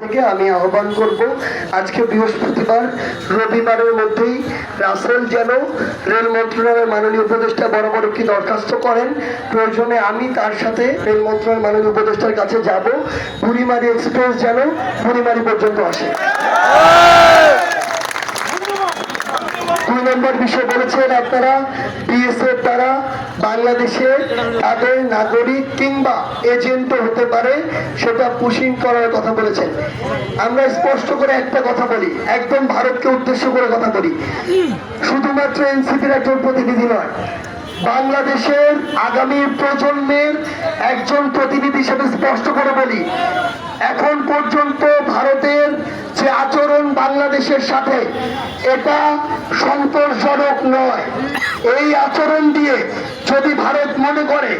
থেকে আমি আহ্বান করব, আজকে বৃহস্পতিবার, রবিবারের মধ্যেই রাসেল যেন রেল মন্ত্রণালয়ের মাননীয় উপদেষ্টা বরাবর কি দরখাস্ত করেন। প্রয়োজনে আমি তার সাথে রেল মন্ত্রণালয়ের মাননীয় উপদেষ্টার কাছে যাব। বুড়িমারি এক্সপ্রেস যেন বুড়িমারি পর্যন্ত আসে। নম্বর বিষয় বলেছেন আপনারা, বিএসএফ দ্বারা বাংলাদেশে তাদের নাগরিক কিংবা এজেন্টও হতে পারে, সেটা পুশিং করার কথা বলেছেন। আমরা স্পষ্ট করে একটা কথা বলি, একদম ভারতকে উদ্দেশ্য করে কথা বলি। শুধুমাত্র এনসিপির একজন প্রতিনিধি নয়, বাংলাদেশের আগামী প্রজন্মের একজন প্রতিনিধি হিসেবে স্পষ্ট করে বলি এখন পর্যন্ত ভারতের যে আচরণ বাংলাদেশের সাথে, এটা সন্তোষজনক নয়। এই আচরণ দিয়ে যদি ভারত মনে করে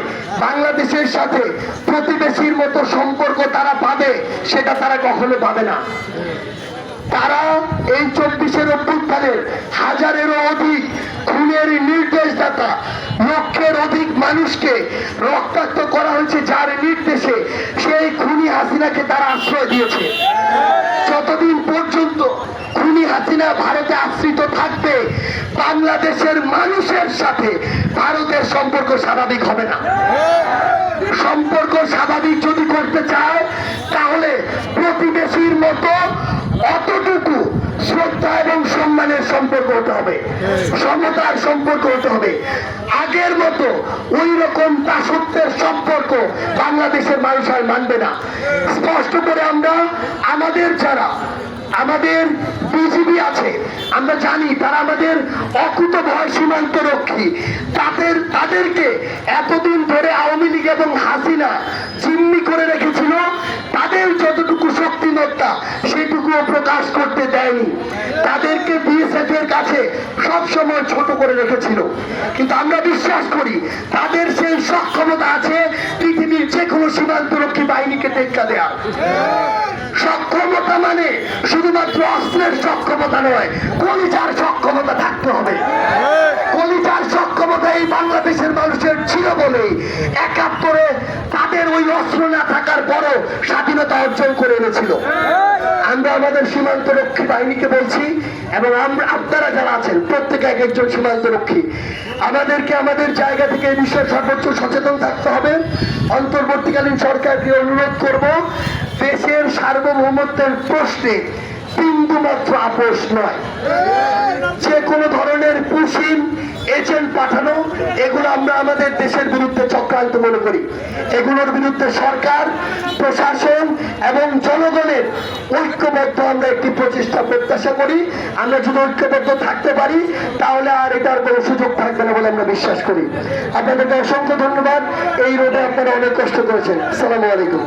বাংলাদেশের সাথে প্রতিবেশীর মতো সম্পর্ক তারা পাবে, সেটা তারা কখনো পাবে না। তারা এই চব্বিশের অভ্যুত্থানের হাজারেরও অধিক খুনের নির্দেশদাতা, লক্ষের অধিক মানুষকে রক্তাক্ত করা হয়েছে যার নির্দেশে সেই খুনি হাসিনাকে তারা আশ্রয় দিয়েছে। যতদিন পর্যন্ত হাসিনা ভারতে আশ্রিত থাকবে, বাংলাদেশের মানুষের সাথে ভারতের সম্পর্ক স্বাভাবিক হবে না। সম্পর্ক স্বাভাবিক যদি করতে চায়, তাহলে প্রতিবেশীর মতো অতটুকু শ্রদ্ধা এবং সম্মানের সম্পর্ক হতে হবে, সমতার সম্পর্ক হতে হবে। আগের মতো ওই রকম দাসত্বের সম্পর্ক বাংলাদেশের মানুষ আর মানবে না। স্পষ্ট করে আমরা, আমাদের যারা আমাদের বিজিবি আছে, আমরা জানি তারা আমাদের অকুত ভয় সীমান্ত রক্ষী। তাদের, তাদেরকে এতদিন ধরে আওয়ামী লীগ এবং হাসিনা জিম্মি করে রেখেছিল, তাদের যতটুকু শক্তিমত্তা সেটুকুও প্রকাশ করতে দেয়নি। তাদেরকে বিএসএফ এর কাছে সবসময় ছোট করে রেখেছিল। কিন্তু আমরা বিশ্বাস করি, তাদের সেই সক্ষমতা আছে পৃথিবীর যে কোনো সীমান্তরক্ষী বাহিনীকে টেক্কা দেয়া সক্ষমতা মানে শুধুমাত্র অস্ত্রের সক্ষমতা নয়, কলিজার সক্ষমতা থাকতে হবে। কলিজার সক্ষমতা এই বাংলাদেশের মানুষের ছিল বলেই একাত্তরে তাদের ওই অস্ত্র না থাকার পরও স্বাধীনতা অর্জন করে এনেছিল। আমরা আমাদের সীমান্ত রক্ষী বাহিনীকে বলছি এবং আমরা আপনারা যারা আছেন, প্রত্যেকে এক একজন সীমান্ত রক্ষী। আমাদেরকে আমাদের জায়গা থেকে এই বিষয়ে সর্বোচ্চ সচেতন থাকতে হবে। অন্তর্বর্তীকালীন সরকারকে অনুরোধ করব, দেশের সার্বভৌমত্বের প্রশ্নে বিন্দু মাত্র আপোষ নয়। যে কোনো ধরনের পুশিন, এজেন্ট পাঠানো, এগুলো আমরা আমাদের দেশের বিরুদ্ধে চক্রান্ত মনে করি। এগুলোর বিরুদ্ধে সরকার, প্রশাসন এবং জনগণের ঐক্যবদ্ধ আমরা একটি প্রচেষ্টা প্রত্যাশা করি। আমরা যদি ঐক্যবদ্ধ থাকতে পারি, তাহলে আর এটার কোনো সুযোগ থাকবে না বলে আমরা বিশ্বাস করি। আপনাদেরকে অসংখ্য ধন্যবাদ। এই রোডে আপনারা অনেক কষ্ট করেছেন। সালামু আলাইকুম।